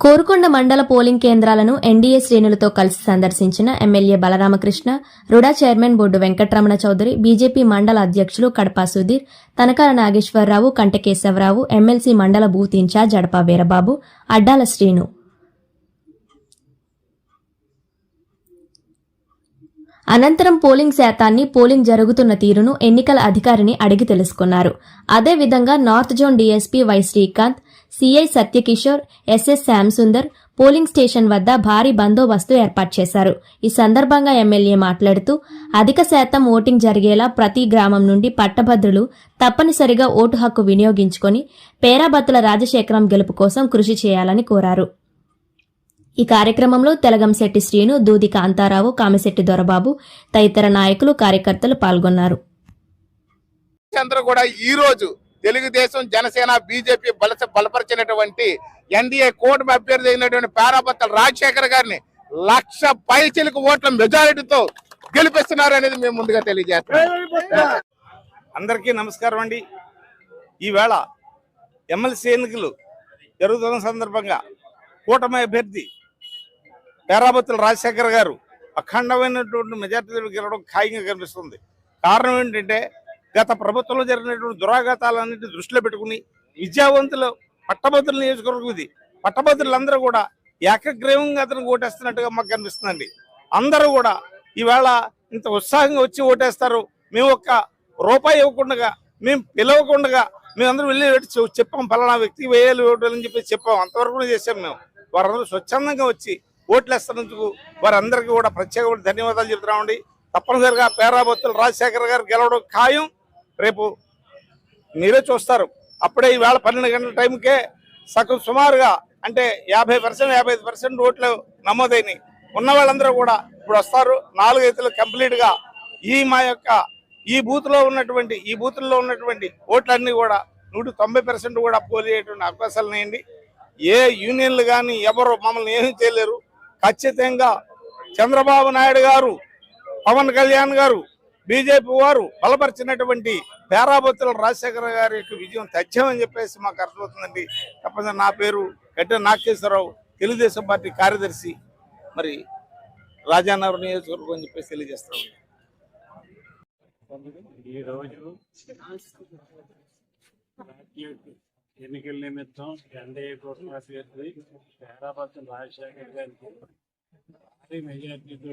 కోరుకొండ మండల పోలింగ్ కేంద్రాలను ఎన్డీఏ శ్రేణులతో కలిసి సందర్శించిన MLA Balaramakrishna RUDA chairman Boddu Venkataramana Chowdary BJP మండల అధ్యక్షులు కడపా సుధీర్ తనకాల నాగేశ్వరరావు కంటకేశవరావు ఎమ్మెల్సీ మండల బూత్ ఇన్ఛార్జ్ అడపా వీరబాబు అడ్డాల శ్రీను. అనంతరం పోలింగ్ శాతాన్ని పోలింగ్ జరుగుతున్న తీరును ఎన్నికల అధికారిని అడిగి తెలుసుకున్నారు. అదేవిధంగా north zone DSP Y Srikanth CI Satyakishore SS Shyamsundar polling station వద్ద భారీ బందోబస్తు ఏర్పాటు చేశారు. ఈ సందర్భంగా ఎమ్మెల్యే మాట్లాడుతూ అధిక శాతం ఓటింగ్ జరిగేలా ప్రతి గ్రామం నుండి పట్టభద్రులు తప్పనిసరిగా ఓటు హక్కు వినియోగించుకొని పేరాబత్తుల రాజశేఖరం గెలుపు కోసం కృషి చేయాలని కోరారు. ఈ కార్యక్రమంలో తెలగంశెట్టి శ్రీను దూది కాంతారావు కామిశెట్టి దొరబాబు తదితర నాయకులు కార్యకర్తలు పాల్గొన్నారు. కూడా ఈ రోజు తెలుగుదేశం జనసేన బీజేపీ బలస బలపరిచినటువంటి ఎన్డీఏ కూటమి అభ్యర్థి అయినటువంటి పేరాపత్తల రాజశేఖర్ గారిని లక్ష పైచిలకు ఓట్ల మెజారిటీతో గెలిపిస్తున్నారు అనేది మేము ముందుగా తెలియజేస్తాం అందరికీ నమస్కారం అండి. ఈవేళ ఎమ్మెల్సీ ఎన్నికలు జరుగుతున్న సందర్భంగా కూటమి అభ్యర్థి పేరాబత్తుల రాజశేఖర్ గారు అఖండమైనటువంటి మెజార్టీలు గెలవడం ఖాయంగా కనిపిస్తుంది. కారణం ఏంటంటే గత ప్రభుత్వంలో జరిగినటువంటి దురాఘాతాలన్నింటినీ దృష్టిలో పెట్టుకుని విద్యావంతులు పట్టభద్రుల నియోజకవర్గం ఇది. పట్టభద్రులందరూ కూడా ఏకగ్రీవంగా అతను ఓటేస్తున్నట్టుగా మాకు కనిపిస్తుందండి. అందరూ కూడా ఈవేళ ఇంత ఉత్సాహంగా వచ్చి ఓటేస్తారు. మేము ఒక్క రూపాయి ఇవ్వకుండా మేము పిలవకుండా మేమందరం వెళ్ళి చెప్పాం ఫలానా వ్యక్తికి వేయాలి ఓటు అని చెప్పి చెప్పాం. అంతవరకు చేసాం మేము. వారందరూ స్వచ్ఛందంగా వచ్చి ఓట్లు వేస్తున్నందుకు వారందరికీ కూడా ప్రత్యేకమైన ధన్యవాదాలు చెబుతున్నామండి. తప్పనిసరిగా పేరాబత్తులు రాజశేఖర్ గారు గెలవడం ఖాయం. రేపు మీరే చూస్తారు. అప్పుడే ఈవేళ పన్నెండు గంటల టైంకే సగం సుమారుగా అంటే యాభై పర్సెంట్ యాభై ఐదు పర్సెంట్ ఓట్లు నమోదైనాయి. ఉన్న వాళ్ళందరూ కూడా ఇప్పుడు వస్తారు. నాలుగైతులు కంప్లీట్గా ఈ మా యొక్క ఈ బూత్లో ఉన్నటువంటి ఈ బూతుల్లో ఉన్నటువంటి ఓట్లన్నీ కూడా నూట తొంభై పర్సెంట్ కూడా పోల్ అవకాశాలు ఉన్నాయండి. ఏ యూనియన్లు కానీ ఎవరు మమ్మల్ని ఏమీ చేయలేరు. ఖచ్చితంగా చంద్రబాబు నాయుడు గారు పవన్ కళ్యాణ్ గారు బీజేపీ వారు బలపరిచినటువంటి పేరాబత్తుల రాజశేఖర గారి యొక్క విజయం తథ్యమని చెప్పేసి మాకు అర్థమవుతుందండి. తప్పని నా పేరు గడ్డ నాగేశ్వరరావు తెలుగుదేశం పార్టీ కార్యదర్శి. మరి రాజానగర్ నియోజకవర్గం అని చెప్పేసి తెలియజేస్తాం ఈ ఎన్నికల నిమిత్తం ఎన్డీఏ కోసం అభ్యర్థి పేరాపత్రం రాజశేఖర్ గారికి భారీ మెజార్టీతో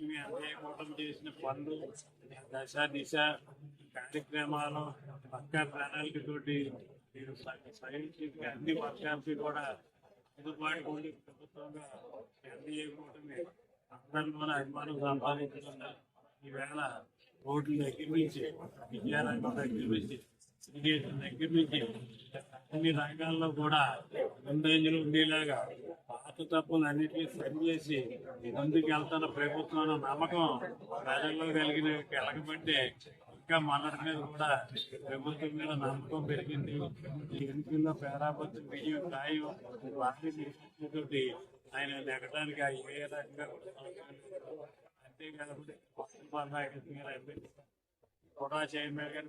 మీ అన్నయ్య చేసిన పనులు దశ దిశ కార్యక్రమాలు పక్క ప్రణాళికతోటి మీరు సైన్స్ అన్ని వర్గాలకి కూడా అందుబాటు ఉండి ప్రభుత్వంగా ఎన్డీఏ కూటమి అందరిలోనే అభిమానం సంపాదించడం ఈవేళ ఓట్ల దగ్గర నుంచి విద్యారంగం దగ్గర నుంచి దగ్గర నుంచి అన్ని రంగాల్లో కూడా ముందంజలు ఉండేలాగా పాత తప్పులు అన్నిటినీ సరి చేసి ముందుకు వెళ్తున్న ప్రభుత్వం నమ్మకం ప్రజల్లో కలిగిన కలగబట్టే ఇంకా మొన్నటి మీద కూడా ప్రభుత్వం మీద నమ్మకం పెరిగింది. ఎన్నికల్లో పేరాపత్రి బియ్యం ఖాయం వాటిని ఆయన నెగటానికి ఆ ఏ రకంగా అంతేకాకుండా కూడా చైర్మన్ గారి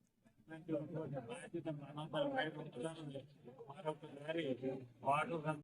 వాటర్